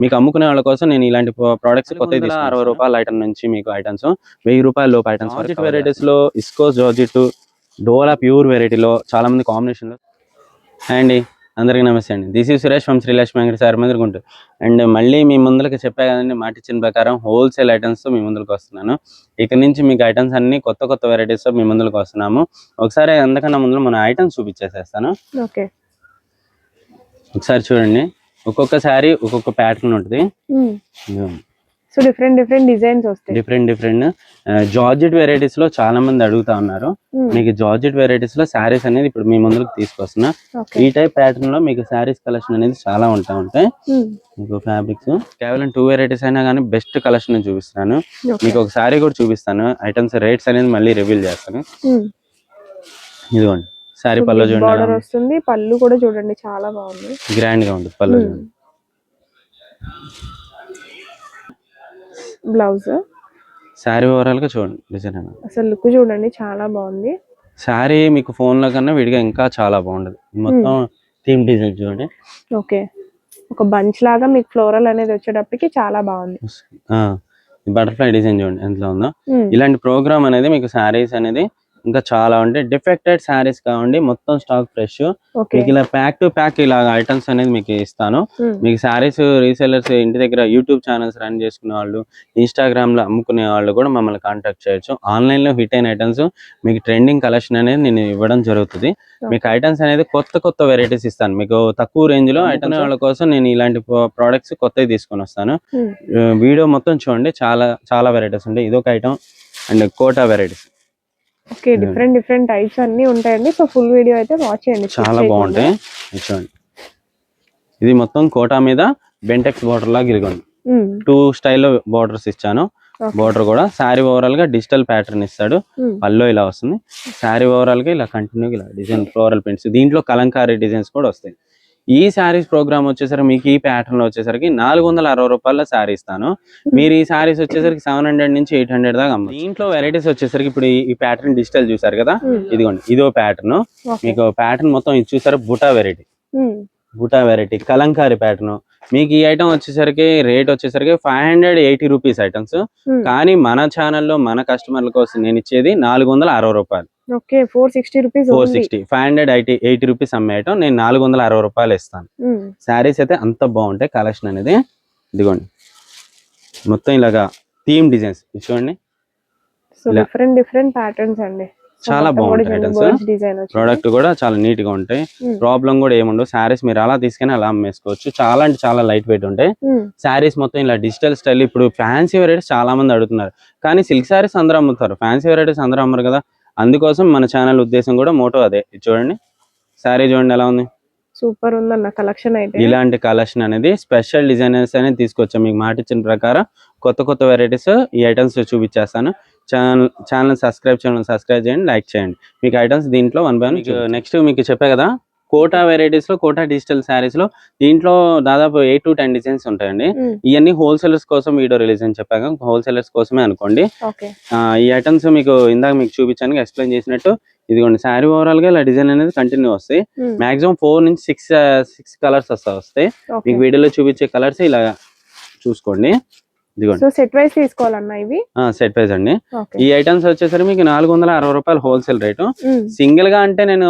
మీకు అమ్ముకునే వాళ్ళ కోసం నేను ఇలాంటి ప్రోడక్ట్స్ కొత్త అరవై రూపాయల ఐటమ్ నుంచి మీకు ఐటమ్స్ వెయ్యి రూపాయల లోపు ఐటమ్స్ వెరైటీస్లో ఇస్కో జార్జిట్ డోలా ప్యూర్ వెరైటీలో చాలా మంది కాంబినేషన్లో హాయ్ అండి అందరికీ నమస్తే అండి. This is Suresh from Srilakshmi Venkata sir గుంటూ and మళ్ళీ మీ ముందులకి చెప్పా కదండి మాట ఇచ్చిన ప్రకారం హోల్సేల్ ఐటమ్స్తో మీ ముందుకు వస్తున్నాను. ఇక నుంచి మీకు ఐటమ్స్ అన్ని కొత్త కొత్త varieties తో మీ ముందుకు వస్తున్నాము. ఒకసారి అందుకన్నా ముందు మన ఐటమ్స్ చూపించేసేస్తాను. ఓకే ఒకసారి చూడండి. ఒక్కొక్క శారీ ఒక్కొక్క ప్యాటర్న్ ఉంటుంది సో డిఫరెంట్ డిఫరెంట్ డిజైన్స్ వస్తాయి. డిఫరెంట్ డిఫరెంట్ జార్జెట్ వెరైటీస్లో చాలా మంది అడుగుతా ఉన్నారు. మీకు జార్జెట్ వెరైటీస్లో శారీస్ అనేది ఇప్పుడు మీ ముందుకు తీసుకొస్తున్నా. ఈ టైప్ ప్యాటర్న్లో మీకు శారీస్ కలెక్షన్ అనేది చాలా ఉంటా ఉంటాయి. మీకు ఫ్యాబ్రిక్స్ కేవలం టూ వెరైటీస్ అయినా కానీ బెస్ట్ కలెక్షన్ చూపిస్తున్నాను మీకు ఒక శారీ కూడా చూపిస్తాను. ఐటమ్స్ రేట్స్ అనేది మళ్ళీ రివీల్ చేస్తాను. ఇదిగోండి. శారీ పళ్ళు బార్డర్ చూడండి వస్తుంది. పళ్ళు కూడా చూడండి చాలా బాగుంది గ్రాండ్గా ఉంటుంది పళ్ళు Hmm. బ్లౌజ్ శారీ ఓవరాల్గా చూడండి డిజైన్ అసలు లుక్ చూడండి చాలా బాగుంది. శారీ మీకు ఫోన్లో కన్నా విడిగా ఇంకా చాలా బాగుంటది మొత్తం థీమ్ డిజైన్ చూడండి. ఓకే. ఒక బంచ్ లాగా మీకు ఫ్లోరల్ అనేది వచ్చేటప్పటికి చాలా బాగుంది. బటర్ఫ్లై డిజైన్ చూడండి ఎంత ఉందో Hmm. ఇలాంటి ప్రోగ్రామ్ అనేది మీకు శారీస్ అనేది ఇంకా చాలా ఉంటాయి. డిఫెక్టెడ్ శారీస్ కావండి. మొత్తం స్టాక్ ఫ్రెష్ మీకు ఇలా ప్యాక్ టు ప్యాక్ ఇలా ఐటమ్స్ అనేది మీకు ఇస్తాను. Hmm. మీకు శారీస్ రీసెలర్స్ ఇంటి దగ్గర యూట్యూబ్ ఛానల్స్ రన్ చేసుకునే వాళ్ళు ఇన్స్టాగ్రామ్లో అమ్ముకునే వాళ్ళు కూడా మమ్మల్ని కాంటాక్ట్ చేయొచ్చు. ఆన్లైన్లో హిట్ అయిన ఐటమ్స్ మీకు ట్రెండింగ్ కలెక్షన్ అనేది నేను ఇవ్వడం జరుగుతుంది. మీకు ఐటమ్స్ అనేది కొత్త కొత్త వెరైటీస్ ఇస్తాను. మీకు తక్కువ రేంజ్లో ఐటమ్స్ వాళ్ళ కోసం నేను ఇలాంటి ప్రోడక్ట్స్ కొత్తవి తీసుకొని వస్తాను. Hmm. వీడియో మొత్తం చూడండి. చాలా చాలా వెరైటీస్ ఉంటాయి. ఇదొక item and Kota varieties okay different different types అన్ని ఉంటాయండి. సో ఫుల్ వీడియో అయితే వాచ్ చేయండి. చాలా. బాగుంటాయి. ఇది చూడండి. ఇది మొత్తం కోటా మీద బెంటెక్స్ బార్డర్ లాగా ఇరిగోండి. టూ స్టైల్లో బార్డర్స్ ఇచ్చాను. బార్డర్ కూడా శారీ ఓవరాల్గా డిజిటల్ ప్యాటర్న్ ఇస్తాడు. Hmm. పల్లో ఇలా వస్తుంది. శారీ ఓవరాల్గా ఇలా కంటిన్యూ ఇలా డిజైన్ ఫ్లోరల్ ప్రింట్స్ దీంట్లో కలంకారీ డిజైన్స్ కూడా వస్తాయి. ఈ శారీస్ ప్రోగ్రామ్ వచ్చేసరికి మీకు ఈ ప్యాటర్న్లో వచ్చేసరికి నాలుగు వందల అరవై రూపాయల శారీ ఇస్తాను. మీరు ఈ శారీస్ వచ్చేసరికి సెవెన్ హండ్రెడ్ నుంచి ఎయిట్ హండ్రెడ్ దాకా అమ్మ దీంట్లో వెరైటీస్ వచ్చేసరికి ఇప్పుడు ఈ- ప్యాటర్న్ డిజిటల్ చూసారు కదా. ఇదిగోండి ఇదో ప్యాటర్న్. మీకు ప్యాటర్న్ మొత్తం ఇది చూసారు? Buta variety. Buta variety Kalamkari pattern మీకు ఈ ఐటమ్ వచ్చేసరికి రేట్ వచ్చేసరికి five hundred eighty rupees items. కానీ మన ఛానల్లో మన కస్టమర్ల కోసం నేను ఇచ్చేది నాలుగు వందల అరవై రూపాయలు. Okay four sixty rupees four sixty five hundred eighty eighty rupees అమ్మే ఐటమ్ నేను నాలుగు వందల అరవై రూపాయలు ఇస్తాను. శారీస్ అయితే అంత బాగుంటాయి. కలెక్షన్ అనేది ఇదిగోండి. మొత్తం ఇలాగా థీమ్ డిజైన్స్ చూడండి. డిఫరెంట్ డిఫరెంట్ ప్యాటర్న్స్ అండి. చాలా బాగుంటాయి. డిజైన్ ప్రోడక్ట్ కూడా చాలా నీట్గా ఉంటాయి. ప్రాబ్లం కూడా ఏముండవు. శారీస్ మీరు అలా తీసుకొని అలా అమ్మేసుకోవచ్చు. చాలా అంటే చాలా లైట్ వెయిట్ ఉంటాయి. శారీస్ మొత్తం ఇలా డిజిటల్ స్టైల్ ఇప్పుడు ఫ్యాన్సీ వెరైటీస్ చాలా మంది అడుగుతున్నారు. కానీ సిల్క్ శారీస్ అందరూ అమ్ముతారు. ఫ్యాన్సీ వెరైటీస్ అందరూ అమ్మరు కదా. అందుకోసం మన ఛానల్ ఉద్దేశం కూడా మోటో అదే. ఇది చూడండి. శారీ చూడండి ఎలా ఉంది? సూపర్ ఉందన్న కలెక్షన్ అయితే. ఇలాంటి కలెక్షన్ అనేది స్పెషల్ డిజైనర్స్ అనేది తీసుకొచ్చాం. మీకు మాట ఇచ్చిన ప్రకారం కొత్త కొత్త వెరైటీస్ ఈ ఐటమ్స్ చూపించేస్తాను. ఛానల్ ఛానల్ సబ్స్క్రైబ్ చేయండి సబ్స్క్రైబ్ చేయండి లైక్ చేయండి. మీకు ఐటమ్స్ దీంట్లో వన్ బై నెక్స్ట్ మీకు చెప్పా కదా? కోటా వెరైటీస్లో కోటా డిజిటల్ శారీస్లో దీంట్లో దాదాపు ఎయిట్ టు టెన్ డిజైన్స్ ఉంటాయండి. Hmm. ఇవన్నీ హోల్సేలర్స్ కోసం వీడియో రిలీజ్ అని చెప్పాక హోల్సేలర్స్ కోసమే అనుకోండి. ఈ ఐటమ్స్ మీకు ఇందాక మీకు చూపించాను ఎక్స్ప్లెయిన్ చేసినట్టు ఇదిగోండి శారీ ఓవరాల్గా ఇలా డిజైన్ అనేది కంటిన్యూ వస్తాయి. మాక్సిమం ఫోర్ నుంచి సిక్స్ సిక్స్ కలర్స్ వస్తా వస్తాయి. మీకు వీడియోలో చూపించే కలర్స్ ఇలా చూసుకోండి. ఇదిగోండి. సెట్ వైస్ తీసుకోవాలన్నా ఇవి? సెట్ అండి. ఈ ఐటమ్స్ వచ్చేసరికి మీకు నాలుగు వందల అరవై రూపాయలు హోల్సేల్ రేటు సింగిల్గా అంటే నేను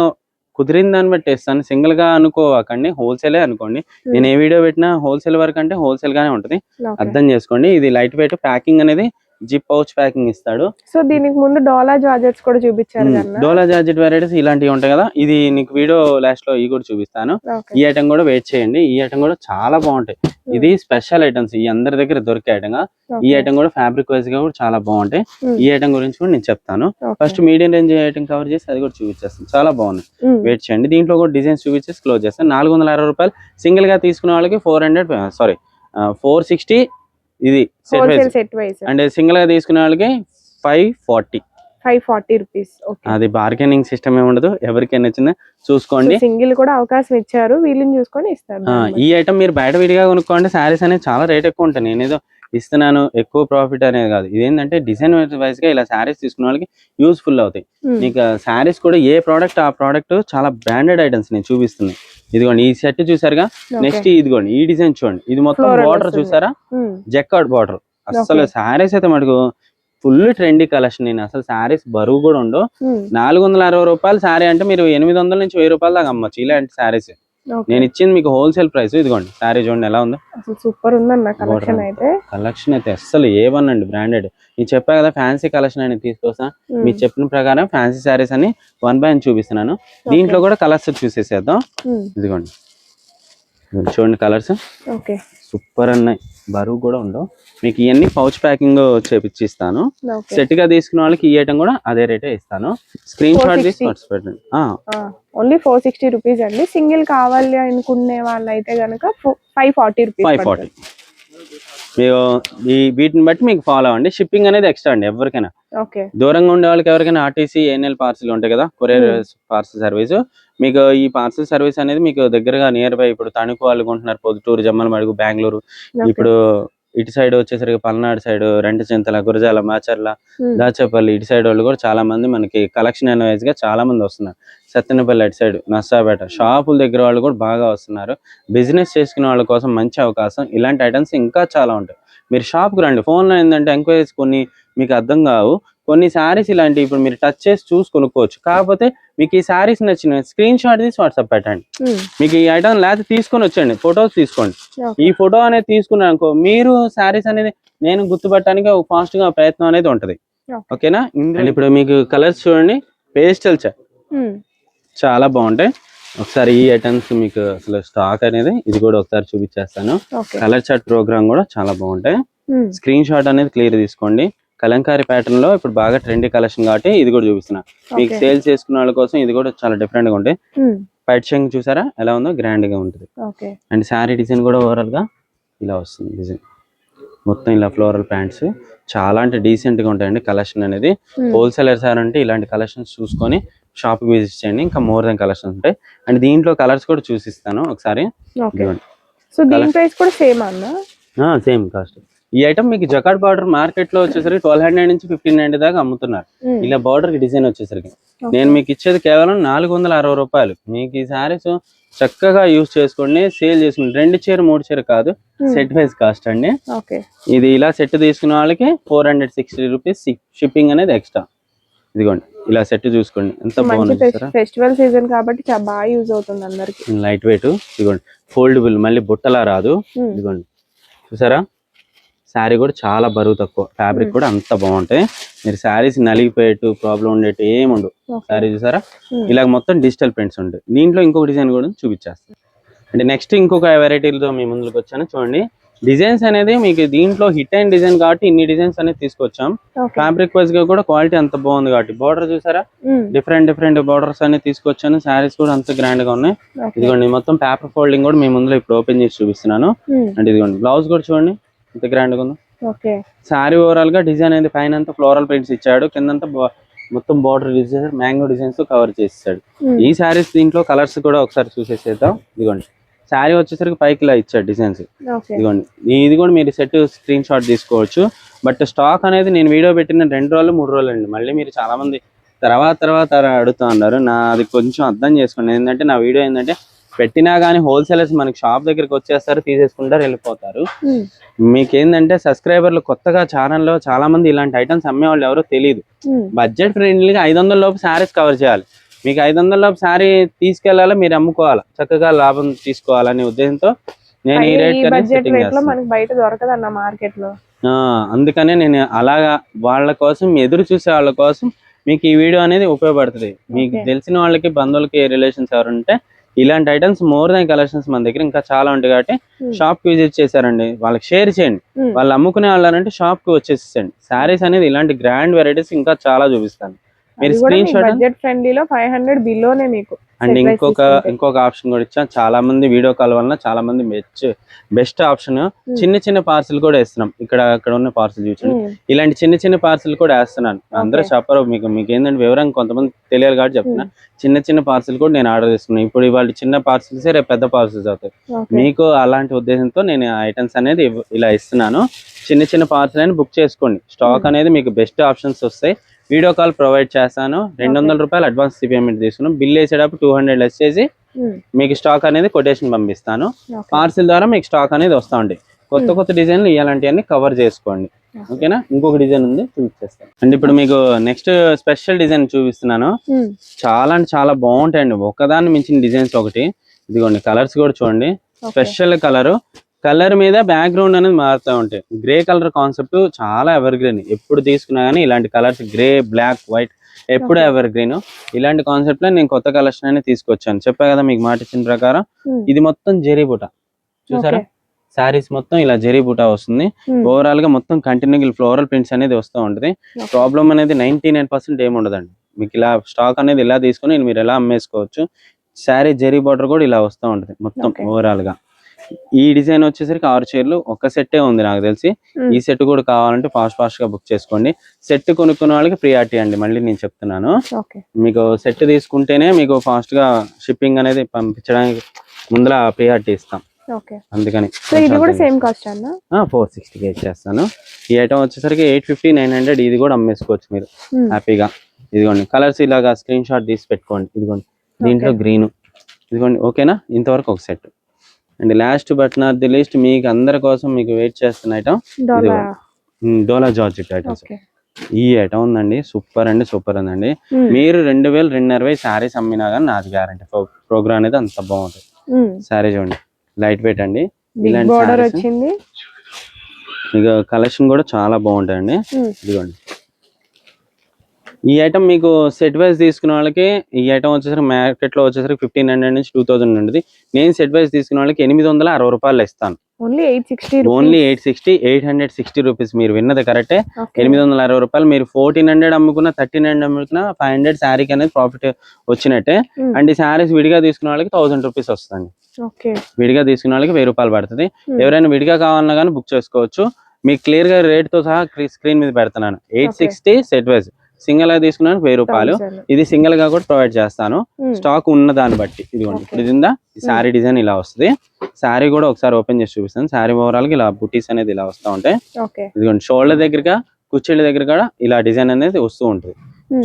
కుదిరిన దాన్ని బట్టి ఇస్తాను సింగిల్గా అనుకోకండి హోల్సేలే అనుకోండి. నేను ఏ వీడియో పెట్టినా హోల్సేల్ వరకు అంటే హోల్సేల్ గానే ఉంటుంది. అర్థం చేసుకోండి. ఇది లైట్ వెయిట్ ప్యాకింగ్ అనేది జిప్ పౌచ్ ప్యాకింగ్ ఇస్తాడు. సో దీనికి ముందు డోలా జార్జెట్స్ కూడా చూపించారు డోలా జార్జెట్ వెరైటీస్ ఇలాంటివి ఉంటాయి కదా. ఇది నీకు వీడియో లాస్ట్లో ఈ కూడా చూపిస్తాను. ఈ ఐటమ్ కూడా వెయిట్ చేయండి. ఈ ఐటమ్ కూడా చాలా బాగుంటాయి. ఇది స్పెషల్ ఐటమ్స్ ఈ అందరి దగ్గర దొరికే ఐటమ్ ఈ ఐటమ్ కూడా ఫ్యాబ్రిక్ వైజ్గా కూడా చాలా బాగుంటాయి. ఈ ఐటమ్ గురించి కూడా నేను చెప్తాను. First medium range item cover చేసి అది కూడా చూపించేస్తాను. చాలా బాగుంది వెయిట్ చేయండి. దీంట్లో కూడా డిజైన్స్ చూపించేసి క్లోజ్ చేస్తాను. నాలుగు వందల అరవై రూపాయలు సింగిల్గా తీసుకునే వాళ్ళకి four hundred sorry four sixty ఇది సెట్ వైస్ అండ్ సింగిల్గా తీసుకునే వాళ్ళకి five forty five forty rupees అది బార్గెనింగ్ సిస్టమ్ ఏమి ఉండదు. ఎవరికైనా నచ్చిందో చూసుకోండి. సింగిల్ కూడా అవకాశం ఇచ్చారు. వీళ్ళని చూసుకొని ఇస్తారు ఈ ఐటమ్ మీరు బయట విడిగా కొనుక్కోండి. శారీస్ అనేది చాలా రేట్ ఎక్కువ ఉంటాయి. నేను ఏదో ఇస్తున్నాను ఎక్కువ ప్రాఫిట్ అనేది కాదు. ఇదేంటంటే డిజైన్ వైజ్గా ఇలా శారీస్ తీసుకున్న వాళ్ళకి యూస్ఫుల్ అవుతాయి. Hmm. మీకు శారీస్ కూడా ఏ ప్రోడక్ట్ ఆ ప్రోడక్ట్ చాలా బ్రాండెడ్ ఐటమ్స్ నేను చూపిస్తున్నాయి. ఇదిగోండి ఈ సెట్ చూసారుగా? నెక్స్ట్ ఇదిగోండి ఈ డిజైన్ చూడండి. ఇది మొత్తం బార్డర్. చూసారా? ఉమ్, జెక్కాడ్ బార్డర్ అసలు శారీస్ అయితే మటుకు ఫుల్ ట్రెండీ కలెక్షన్ నేను అసలు శారీస్ బరువు కూడా ఉండవు. ఉమ్, నాలుగు వందల అరవై రూపాయలు శారీ అంటే మీరు ఎనిమిది వందల నుంచి వెయ్యి రూపాయల దాకా అమ్మచ్చు. ఇలాంటి శారీస్. నేను ఇచ్చింది మీకు హోల్సేల్ ప్రైస్ ఇదిగోండి. శారీ చూడండి ఎలా ఉందో. అసలు సూపర్ ఉందన్న కలెక్షన్. అయితే. కలెక్షన్ అయితే అస్సలు బ్రాండెడ్ నేను చెప్పా కదా ఫ్యాన్సీ కలెక్షన్ అని తీసుకొస్తా. ఉమ్, మీరు చెప్పిన ప్రకారం ఫ్యాన్సీ శారీస్ అని వన్ బై వన్ చూపిస్తున్నాను. దీంట్లో కూడా కలర్స్ చూసేసేద్దాం. ఇదిగోండి. ఇదిగోండి చూడండి కలర్స్ ఓకే సూపర్ అన్నాయి. బరువు కూడా ఉండవు. మీకు ఇవన్నీ పౌచ్ ప్యాకింగ్ చేపించిస్తాను ఓకే. సెట్గా తీసుకున్న వాళ్ళకి ఐటమ్ కూడా అదే రేటే ఇస్తాను. స్క్రీన్ షాట్ తీసి 460. వాట్స్ పెట్టండి. ఆ, ఓన్లీ ఫోర్ సిక్స్టీ రూపీస్ అండి. సింగిల్ కావాలి అనుకునే వాళ్ళు అయితే గనక five forty rupees five forty. మీరు ఈ వీటిని బట్టి మీకు ఫాలో అవ్వండి. షిప్పింగ్ అనేది ఎక్స్ట్రా అండి ఎవరికైనా. దూరంగా ఉండే వాళ్ళకి ఎవరికైనా ఆర్టీసీ ఏఎన్ఎల్ పార్సిల్ ఉంటాయి కదా కొరియర్ పార్సల్ సర్వీస్. మీకు ఈ పార్సల్ సర్వీస్ అనేది మీకు దగ్గరగా నియర్ బై ఇప్పుడు తణుకు వాళ్ళు కొంటున్నారు పొద్దుటూరు జమ్మలమడుగు బెంగళూరు. ఇప్పుడు ఇటు సైడ్ వచ్చేసరికి పల్నాడు సైడ్ రెండు చింతల గురజాల మాచర్ల దాచేపల్లి ఇటు సైడ్ వాళ్ళు కూడా చాలా మంది మనకి కలెక్షన్ వైజ్గా చాలా మంది వస్తున్నారు. సత్తెనపల్లి అటు సైడ్ నర్సాపేట షాపుల దగ్గర వాళ్ళు కూడా బాగా వస్తున్నారు. బిజినెస్ చేసుకునే వాళ్ళ కోసం మంచి అవకాశం. ఇలాంటి ఐటమ్స్ ఇంకా చాలా ఉంటాయి. మీరు షాప్కి రండి. ఫోన్లో ఏంటంటే ఎంక్వైరీస్ కొన్ని మీకు అర్థం కావు. కొన్ని శారీస్ ఇలాంటి ఇప్పుడు మీరు టచ్ చేసి చూసి కొనుక్కోవచ్చు. కాకపోతే మీకు ఈ శారీస్ నచ్చిన స్క్రీన్ షాట్ తీసి వాట్సాప్ పెట్టండి. మీకు ఈ ఐటమ్ లేకపోతే తీసుకొని వచ్చండి ఫొటోస్ తీసుకోండి. ఈ ఫోటో అనేది తీసుకున్నాను అనుకో మీరు శారీస్ అనేది నేను గుర్తుపట్టడానికి ఒక ఫాస్ట్గా ప్రయత్నం అనేది ఉంటది. ఓకేనా ఇప్పుడు మీకు కలర్స్ చూడండి. పేస్టల్ చాలా బాగుంటాయి. ఒకసారి ఈ ఐటమ్స్ మీకు అసలు స్టాక్ అనేది ఇది కూడా ఒకసారి చూపించేస్తాను. కలర్ చార్ట్ ప్రోగ్రామ్ కూడా చాలా బాగుంటాయి. స్క్రీన్ షాట్ అనేది క్లియర్ తీసుకోండి. కలంకారీ ప్యాటర్న్లో ఇప్పుడు బాగా ట్రెండీ కలెక్షన్ కాబట్టి ఇది కూడా చూపిస్తున్నా. మీకు సేల్స్ చేసుకున్న వాళ్ళ కోసం ఇది కూడా చాలా డిఫరెంట్గా ఉంటాయి పైట్ షంగ్ చూసారా? ఎలా ఉందో గ్రాండ్గా ఉంటుంది. అండ్ శారీ డిజైన్ కూడా ఓవరాల్గా ఇలా వస్తుంది డిజైన్ మొత్తం ఇలా ఫ్లోరల్ ప్యాంట్స్ చాలా అంటే డీసెంట్గా ఉంటాయండి కలెక్షన్ అనేది. హోల్సేలర్ సార్ అంటే ఇలాంటి కలెక్షన్స్ చూసుకొని షాప్ విజిట్ చేయండి. ఇంకా మోర్ దెన్ కలెక్షన్స్ ఉంటాయి. అండ్ దీంట్లో కలర్స్ కూడా చూసిస్తాను ఒకసారి. సో దీని ప్రైస్ కూడా సేమ్ అన్న? సేమ్ కాస్ట్ ఈ ఐటమ్ మీకు జకాట్ బార్డర్ మార్కెట్లో వచ్చేసరికి ట్వెల్వ్ హండ్రెడ్ నుంచి ఫిఫ్టీన్ హండ్రెడ్ దాకా అమ్ముతున్నారు. ఇలా బార్డర్ డిజైన్ వచ్చేసరికి. నేను మీకు ఇచ్చేది కేవలం నాలుగు వందల అరవై రూపాయలు. మీకు ఈ సారీస్ చక్కగా యూస్ చేసుకోండి. సేల్ చేసుకోండి రెండు చీర మూడు చీర కాదు సెట్ వైజ్ కాస్ట్ అండి. ఇది ఇలా సెట్ తీసుకున్న వాళ్ళకి four hundred sixty rupees shipping అనేది ఎక్స్ట్రా. ఇదిగోండి ఇలా సెట్ చూసుకోండి. ఎంత బాగుంది ఫెస్టివల్ సీజన్ కాబట్టి చాలా బాగా యూజ్ అవుతుంది అందరికి. లైట్ వెయిట్ ఇదిగోండి. ఫోల్డబుల్ మళ్ళీ బుట్టలా రాదు. ఇదిగోండి. చూసారా? శారీ కూడా చాలా బరువు తక్కువ. ఫ్యాబ్రిక్ కూడా అంత బాగుంటాయి. మీరు శారీస్ నలిగిపోయేట్టు ప్రాబ్లం ఉండేట్టు ఏమి ఉండవు. శారీ చూసారా? ఇలా మొత్తం డిజిటల్ ప్రింట్స్ ఉంటాయి. దీంట్లో ఇంకొక డిజైన్ కూడా చూపించేస్తాను. అంటే నెక్స్ట్ ఇంకొక వెరైటీలతో మీ ముందుకు వచ్చాను. చూడండి. డిజైన్స్ అనేది మీకు దీంట్లో హిట్ అయిన డిజైన్ కాబట్టి ఇన్ని డిజైన్స్ అనేది తీసుకొచ్చాం. ఫ్యాబ్రిక్ వైజ్గా కూడా క్వాలిటీ అంత బాగుంది కాబట్టి. బార్డర్ చూసారా? డిఫరెంట్ డిఫరెంట్ బార్డర్స్ అనేది తీసుకొచ్చాను. శారీస్ కూడా అంత గ్రాండ్గా ఉన్నాయి. ఇదిగోండి మొత్తం పేపర్ ఫోల్డింగ్ కూడా మీ ముందులో ఇప్పుడు ఓపెన్ చేసి చూపిస్తున్నాను. అండ్ ఇదిగోండి బ్లౌజ్ కూడా చూడండి. ఎంత గ్రాండ్గా ఉందో? ఓకే. శారీ ఓవరాల్గా డిజైన్ అనేది పైన అంతా ఫ్లోరల్ ప్రింట్స్ ఇచ్చాడు. కిందంతా మొత్తం బార్డర్ డిజైన్ మ్యాంగో డిజైన్స్తో కవర్ చేసేసాడు. ఈ శారీస్ దీంట్లో కలర్స్ కూడా ఒకసారి చూసేసేద్దాం. ఇదిగోండి. శారీ వచ్చేసరికి పైకి ఇలా ఇచ్చాడు డిజైన్స్ ఇదిగోండి. ఇది కూడా మీరు సెట్ స్క్రీన్ షాట్ తీసుకోవచ్చు. బట్ స్టాక్ అనేది నేను వీడియో పెట్టిన రెండు రోజులు మూడు రోజులు అండి. మళ్ళీ మీరు చాలా మంది తర్వాత తర్వాత అడుగుతా ఉన్నారు. నాది కొంచెం అర్థం చేసుకోండి. ఏంటంటే నా వీడియో ఏంటంటే పెట్టినా కానీ హోల్సేలర్స్ మనకి షాప్ దగ్గరికి వచ్చేస్తారు తీసేసుకుంటారు వెళ్ళిపోతారు. మీకు ఏంటంటే సబ్స్క్రైబర్లు కొత్తగా ఛానల్లో చాలా మంది ఇలాంటి ఐటమ్స్ అమ్మేవాళ్ళు ఎవరో తెలియదు బడ్జెట్ ఫ్రెండ్లీగా ఐదు వందల లోపు శారీస్ కవర్ చేయాలి. మీకు ఐదు వందల లోపు శారీ తీసుకెళ్ళాలా మీరు అమ్ముకోవాలా? చక్కగా లాభం తీసుకోవాలనే ఉద్దేశంతో నేను ఈ రేట్ బయట దొరకదు అన్న మార్కెట్లో అందుకనే నేను అలాగా వాళ్ళ కోసం ఎదురు చూసే వాళ్ళ కోసం మీకు ఈ వీడియో అనేది ఉపయోగపడుతుంది. మీకు. తెలిసిన వాళ్ళకి బంధువులకి రిలేషన్స్ ఎవరు ఉంటే ఇలాంటి ఐటమ్స్ మోర్ దాన్ కలెక్షన్స్ మన దగ్గర ఇంకా చాలా ఉంటాయి కాబట్టి Hmm. షాప్కి విజిట్ చేశారండి వాళ్ళకి షేర్ చేయండి Hmm. వాళ్ళు అమ్ముకునే వాళ్ళంటే షాప్కి వచ్చేసేయండి శారీస్ అనేది ఇలాంటి గ్రాండ్ వెరైటీస్ ఇంకా చాలా చూపిస్తాను మీరు స్క్రీన్ షాట్ బడ్జెట్ ఫ్రెండ్లీలో ఫైవ్ హండ్రెడ్ బిలోనే మీకు. అండ్ ఇంకొక. ఇంకొక ఆప్షన్ కూడా ఇచ్చాం. చాలా మంది వీడియో కాల్ వలన చాలా మంది బెస్ట్ బెస్ట్ ఆప్షన్ చిన్న చిన్న పార్సిల్ కూడా వేస్తున్నాం. ఇక్కడ అక్కడ ఉన్న పార్సిల్ చూడండి Hmm. ఇలాంటి చిన్న చిన్న పార్సిల్ కూడా వేస్తున్నాను. అందరూ. చెప్పరు మీకు మీకు ఏంటంటే వివరంగా కొంతమంది తెలియాలి కాబట్టి చెప్తున్నా. చిన్న చిన్న పార్సిల్ కూడా నేను ఆర్డర్ చేసుకున్నాను. ఇప్పుడు ఇవాళ చిన్న పార్సిల్స్ రేపు పెద్ద పార్సిల్స్ అవుతాయి. మీకు అలాంటి ఉద్దేశంతో నేను ఐటమ్స్ అనేది ఇలా ఇస్తున్నాను. చిన్న చిన్న పార్సిల్ అని బుక్ చేసుకోండి. స్టాక్ అనేది మీకు బెస్ట్ ఆప్షన్స్ వస్తాయి. వీడియో కాల్ ప్రొవైడ్ చేస్తాను. రెండు వందల రూపాయలు అడ్వాన్స్ పేమెంట్ తీసుకున్నాం. బిల్ వేసేటప్పుడు టూ హండ్రెడ్ లెస్ చేసి మీకు స్టాక్ అనేది కొటేషన్ పంపిస్తాను. పార్సిల్ ద్వారా మీకు స్టాక్ అనేది వస్తూ ఉంటాయి కొత్త కొత్త డిజైన్లు ఇలాంటివన్నీ కవర్ చేసుకోండి. ఓకేనా? ఇంకొక డిజైన్ ఉంది చూపించేస్తాను అండ్ ఇప్పుడు మీకు నెక్స్ట్ స్పెషల్ డిజైన్ చూపిస్తున్నాను. చాలా అంటే చాలా బాగుంటాయండి. ఒకదాన్ని మించిన డిజైన్స్ ఒకటి. ఇదిగోండి కలర్స్ కూడా చూడండి. Special colour. కలర్ మీద బ్యాక్గ్రౌండ్ అనేది మారుతూ ఉంటాయి. గ్రే కలర్ కాన్సెప్ట్ చాలా ఎవర్ గ్రీన్ ఎప్పుడు తీసుకున్నా కానీ ఇలాంటి కలర్స్ గ్రే బ్లాక్ వైట్ ఎప్పుడు. ఎవర్ గ్రీన్ ఇలాంటి కాన్సెప్ట్లో నేను కొత్త కలెక్షన్ అనేది తీసుకొచ్చాను. చెప్పా కదా మీకు మాట ఇచ్చిన ప్రకారం. ఉమ్, ఇది మొత్తం జెరీ బుట్ట చూసారా. శారీస్ మొత్తం ఇలా జెరీ బుటా వస్తుంది. ఓవరాల్గా మొత్తం కంటిన్యూ ఫ్లోరల్ ప్రింట్స్ అనేది వస్తూ ఉంటుంది. ప్రాబ్లం అనేది నైన్టీ నైన్ పర్సెంట్ ఏమి ఉండదండి. మీకు ఇలా స్టాక్ అనేది ఇలా తీసుకుని మీరు ఎలా అమ్మేసుకోవచ్చు. శారీ జెరీ బార్డర్ కూడా ఇలా వస్తూ ఉంటుంది మొత్తం. ఓవరాల్గా. ఈ డిజైన్ వచ్చేసరికి ఆరు చీరలు ఒక సెట్టే ఉంది నాకు తెలిసి. ఈ సెట్ కూడా కావాలంటే ఫాస్ట్ ఫాస్ట్గా బుక్ చేసుకోండి. సెట్ కొనుక్కున్న వాళ్ళకి ప్రియారిటీ అండి మళ్ళీ నేను చెప్తున్నాను. మీకు సెట్ తీసుకుంటేనే మీకు ఫాస్ట్గా షిప్పింగ్ అనేది పంపించడానికి ముందర ప్రియారిటీ ఇస్తాం. ఓకే. అందుకని ఫోర్ సిక్స్టీకి ఇచ్చేస్తాను. ఈ ఐటమ్ వచ్చేసరికి ఎయిట్ ఫిఫ్టీ నైన్ హండ్రెడ్ ఇది కూడా అమ్మేసుకోవచ్చు మీరు. హ్యాపీగా ఇదిగోండి కలర్స్ ఇలాగా స్క్రీన్ షాట్ తీసి పెట్టుకోండి. ఇదిగోండి దీంట్లో గ్రీన్ ఇదిగోండి ఓకేనా ఇంతవరకు ఒక set and last but not the least మీకు అందరి కోసం మీకు వెయిట్ చేస్తున్న ఐటమ్ డోలా. జార్జెట్ ఐటమ్స్ ఈ ఐటమ్ ఉందండి. సూపర్ అండి సూపర్ ఉందండి. మీరు రెండు వేలు రెండున్నర వేలు శారీస్ అమ్మినా కానీ నాది గ్యారంటీ ప్రోగ్రామ్ అనేది అంత బాగుంటుంది. శారీ చూడండి. లైట్ వెయిట్ అండి ఇలాంటి కలెక్షన్ కూడా చాలా బాగుంటాయండి. ఇదిగోండి. ఈ ఐటమ్ మీకు సెట్ వైజ్ తీసుకున్న వాళ్ళకి ఈ ఐటమ్ వచ్చేసరికి మార్కెట్లో వచ్చేసరికి ఫిఫ్టీన్ హండ్రెడ్ నుంచి టూ థౌసండ్ ఉంటుంది నేను సెట్ వైజ్ తీసుకున్న వాళ్ళకి ఎనిమిది వందల అరవై రూపాయలు ఇస్తాను. Only eight sixty only eight sixty eight hundred sixty rupees మీరు విన్నది కరెక్టే ఎనిమిది వందల అరవై రూపాయలు మీరు ఫోర్టీన్ హండ్రెడ్ అమ్ముకున్న థర్టీన్ హండ్రెడ్ అమ్ముకున్న ఫైవ్ హండ్రెడ్ శారీకి అనేది ప్రాఫిట్ వచ్చినట్టే. Hmm. అండ్ ఈ శారీస్ విడిగా తీసుకున్న వాళ్ళకి థౌసండ్ రూపీస్ వస్తుంది విడిగా తీసుకున్న వాళ్ళకి వెయ్యి రూపాయలు పడుతుంది. Hmm. ఎవరైనా విడిగా కావాలన్నా కానీ బుక్ చేసుకోవచ్చు. మీకు క్లియర్గా రేట్తో సహా స్క్రీన్ మీద పెడుతున్నాను. ఎయిట్ సిక్స్టీ సెట్ వైజ్ సింగిల్గా తీసుకున్నాను వెయ్యి రూపాయలు. ఇది సింగిల్గా కూడా ప్రొవైడ్ చేస్తాను. స్టాక్ ఉన్న దాన్ని బట్టి. ఇదిగోండి ఇప్పుడు ఇది ఉందా? ఈ శారీ డిజైన్ ఇలా వస్తుంది. శారీ కూడా ఒకసారి ఓపెన్ చేసి చూపిస్తాను. శారీ ఓవరాల్గా ఇలా బుటీస్ అనేది ఇలా వస్తూ ఉంటాయి. ఇదిగోండి షోల్డర్ దగ్గరగా కుర్చీల దగ్గర కూడా ఇలా డిజైన్ అనేది వస్తూ ఉంటుంది.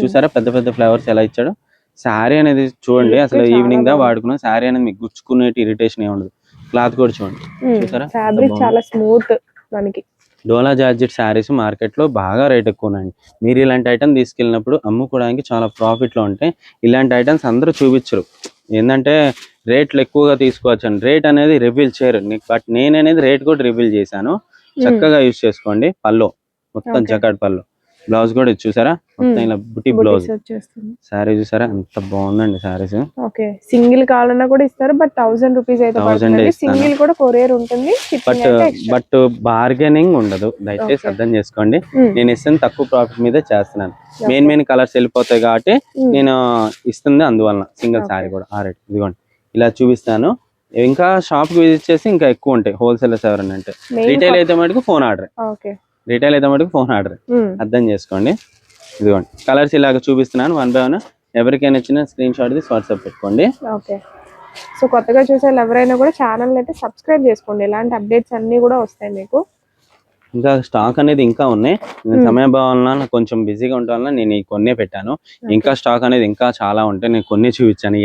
చూసారా? పెద్ద పెద్ద ఫ్లవర్స్ ఎలా ఇచ్చాడు. శారీ అనేది చూడండి అసలు ఈవినింగ్ దా. వాడుకున్న శారీ అనేది మీకు గుచ్చుకునేటి ఇరిటేషన్ ఏ ఉండదు. క్లాత్ కూడా చూడండి. చూసారా? ఫ్యాబ్రిక్ చాలా స్మూత్ మనకి. డోలా జార్జెట్ శారీస్ మార్కెట్లో బాగా రేట్ ఎక్కువ ఉన్నాయండి మీరు ఇలాంటి ఐటమ్ తీసుకెళ్ళినప్పుడు అమ్ముకోవడానికి చాలా ప్రాఫిట్లో ఉంటాయి. ఇలాంటి ఐటమ్స్ అందరూ చూపించరు. ఏంటంటే రేట్లు ఎక్కువగా తీసుకోవచ్చండి. రేట్ అనేది రివీల్ చేయరు. బట్ నేను అనేది రేట్ కూడా రివీల్ చేశాను. చక్కగా యూస్ చేసుకోండి. పల్లో మొత్తం. జకాట్ పల్లో బ్లౌజ్ కూడా చూసారా? మొత్తం. ఇలా బుట్టి బ్లౌజ్. శారీ చూసారా? ఎంత బాగుందండి శారీస్. ఓకే. సింగిల్ కావాలన్నా కూడా ఇస్తారు బట్ థౌసండ్ రూపీస్ అయితే 1000 పడుతుంది. ఇస్తాను. సింగిల్ కూడా కొరియర్ ఉంటుంది బట్. బట్ బార్గెనింగ్ ఉండదు. దయచేసి. అర్థం చేసుకోండి. నేను ఇస్తున్న తక్కువ ప్రాఫిట్ మీద చేస్తున్నాను. మెయిన్ మెయిన్ కలర్స్ వెళ్ళిపోతాయి కాబట్టి. నేను ఇస్తుంది అందువలన సింగిల్. శారీ కూడా. ఆ రేట్. ఇదిగోండి. ఇలా చూపిస్తాను. ఇంకా షాప్కి విజిట్ చేసి ఇంకా ఎక్కువ ఉంటాయి. హోల్సేలర్స్ ఎవరైనా అంటే. రీటైల్ అయితే మటుకు ఫోన్ ఆర్డర్ ఓకే. రీటైల్ అయితే మటుకు ఫోన్ ఆర్డర్ అర్థం చేసుకోండి. ఇదిగోండి. కలర్స్ ఇలాగ చూపిస్తున్నాను. వన్ బై వన్ ఎవరికైనా వచ్చిన స్క్రీన్ షాట్ తీసి వాట్సాప్ పెట్టుకోండి. ఓకే. సో కొత్తగా చూసే ఎవరైనా కూడా ఛానల్ అయితే సబ్స్క్రైబ్ చేసుకోండి. ఇలాంటి అప్డేట్స్ అన్ని కూడా వస్తాయి మీకు. ఇంకా స్టాక్ అనేది ఇంకా ఉన్నాయి. నేను. సమయభావం వలన కొంచెం బిజీగా ఉండటం వలన నేను కొన్నే పెట్టాను. ఇంకా స్టాక్ అనేది ఇంకా చాలా ఉంటాయి. నేను కొన్ని చూపించాను ఈ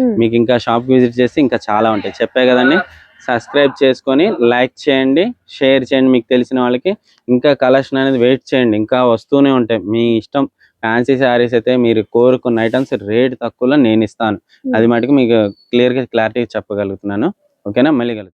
ఉమ్, మీకు ఇంకా షాప్ విజిట్ చేస్తే ఇంకా చాలా ఉంటాయి. చెప్పే కదండి. సబ్స్క్రైబ్ చేసుకొని లైక్ చేయండి షేర్ చేయండి మీకు తెలిసిన వాళ్ళకి. ఇంకా కలెక్షన్ అనేది వెయిట్ చేయండి. ఇంకా వస్తూనే ఉంటాయి. మీ ఇష్టం ఫ్యాన్సీ శారీస్ అయితే మీరు కోరుకున్న ఐటమ్స్ రేట్ తక్కువలో నేను ఇస్తాను. అది మటుకు మీకు క్లియర్గా క్లారిటీ చెప్పగలుగుతున్నాను. ఓకేనా? మళ్ళీ కలుగుతాను